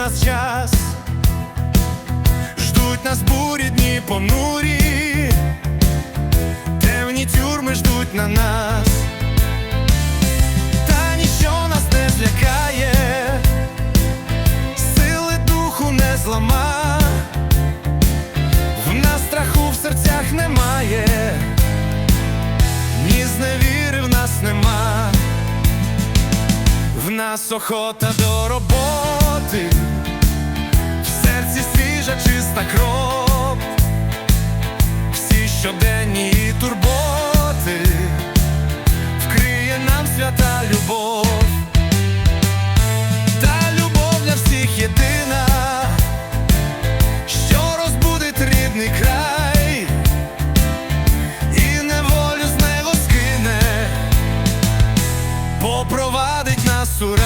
нас час, ждуть нас бурі дні понурі, темні тюрми ждуть на нас, та нічого нас не злякає, сили духу не злама, в нас страху в серцях немає, ні зневіри в нас нема. В нас охота до роботи свіжа чиста кров, всі щоденні турботи, вкриє нам свята любов, та любов для всіх єдина, що розбудить рідний край, і неволю з него скине попровадить нас у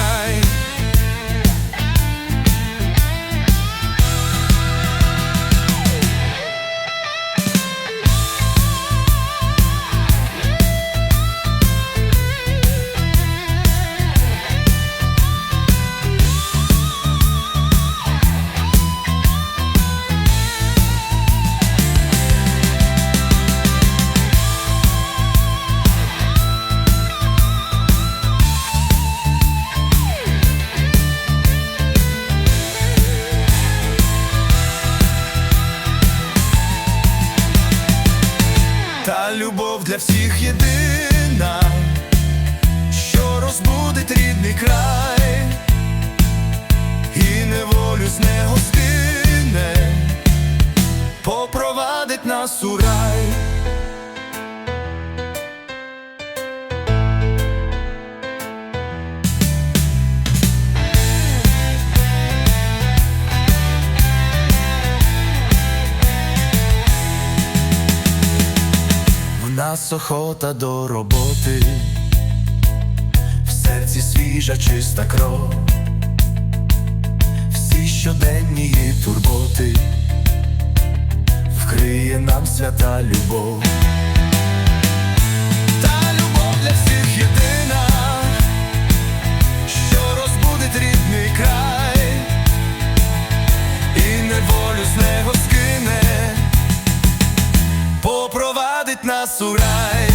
для всіх єдина, що розбудить рідний край, і неволю з скине, попровадить нас у рай. Нас охота до роботи, в серці свіжа чиста кров, всі щоденні турботи, вкриє нам свята любов. Та любов для всіх azurai